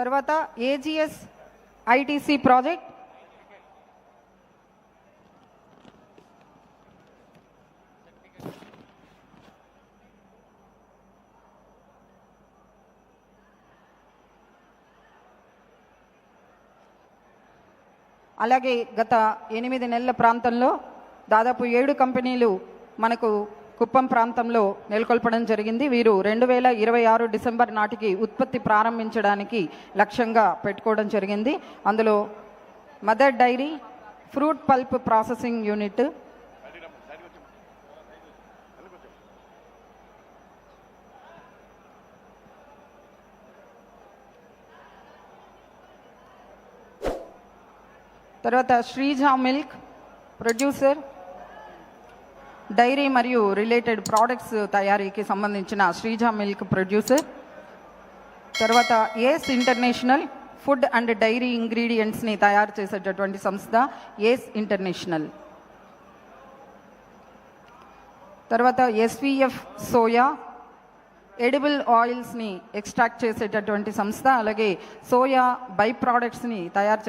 తర్వాత AGs ITC project అలాగే గత ఎనిమిది నెలల ప్రాంతంలో దాదాపు ఏడు కంపెనీలు మనకు కుప్పం ప్రాంతంలో నెలకొల్పడం జరిగింది. వీరు రెండు వేల ఇరవై ఆరు డిసెంబర్ నాటికి ఉత్పత్తి ప్రారంభించడానికి లక్ష్యంగా పెట్టుకోవడం జరిగింది. అందులో Mother Dairy fruit pulp processing unit తర్వాత శ్రీజ మిల్క్ ప్రొడ్యూసర్ డైరీ మరియు రిలేటెడ్ ప్రోడక్ట్స్ తయారీకి సంబంధించిన శ్రీజ మిల్క్ ప్రొడ్యూసర్. తర్వాత Ace International food and dairy ఇంగ్రీడియంట్స్ని తయారు చేసేటటువంటి సంస్థ ఏస్ ఇంటర్నేషనల్. తర్వాత ఎస్విఎఫ్ సోయా ఎడిబుల్ ఆయిల్స్ని ఎక్స్ట్రాక్ట్ చేసేటటువంటి సంస్థ అలాగే సోయా బై ప్రోడక్ట్స్ని తయారు